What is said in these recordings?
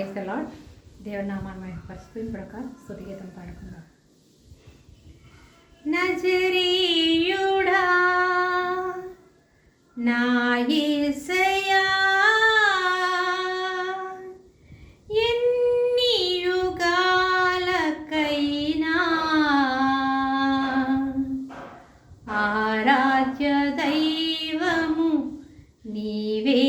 Praise allot దేవునామాన్ని మహిపరుస్తూ ఇప్పుడు ఒక సుతిగీతం పాడుకుందాం. నజరీయుడా నా ఆరాధ్య దైవము నీవే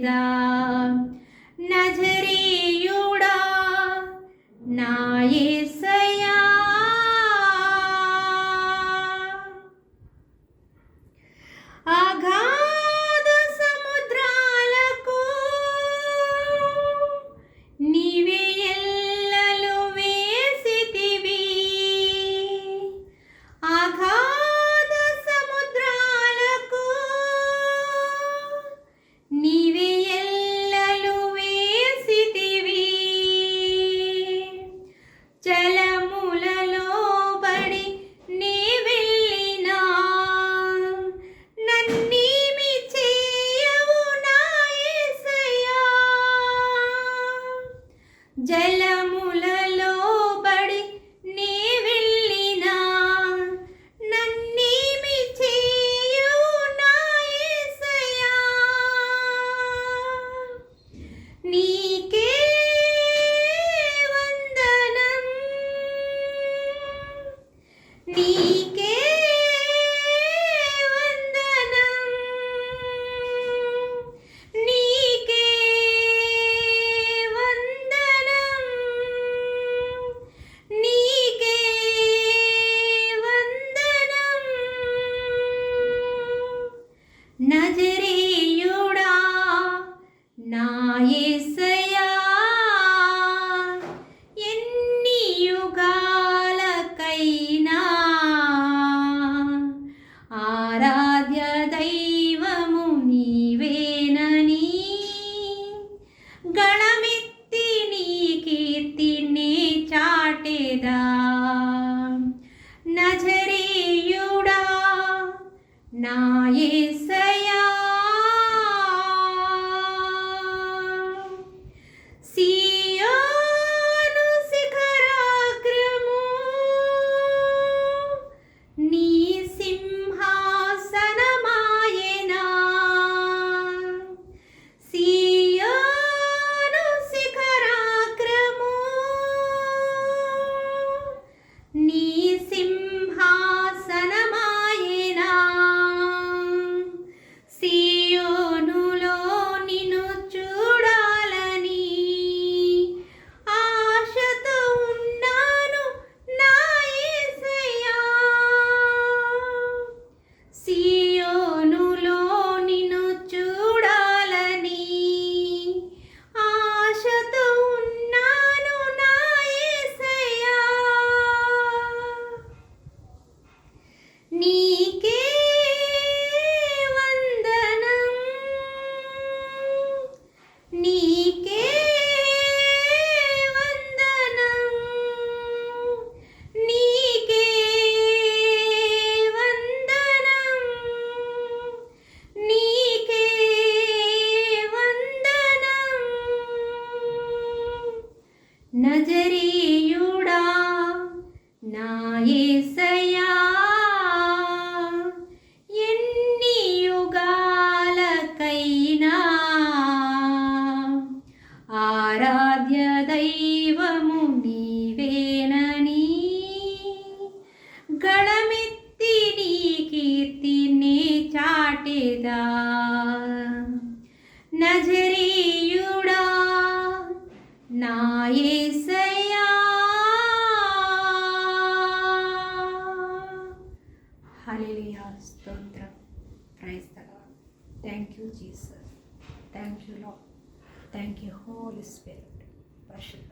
だ。జలము నజరీయుడా నా ఏసయ్యా. ఎన్ని యుగాలకైనా ఆరా నా ఏసయా గళమెత్తి నీ కీర్తిని చాటేదా నజరీయుడా నా యేసయ్యా హల్లెలూయా స్తోత్రం praise the lord thank you Jesus thank you lord thank you holy spirit పరిశుద్ధ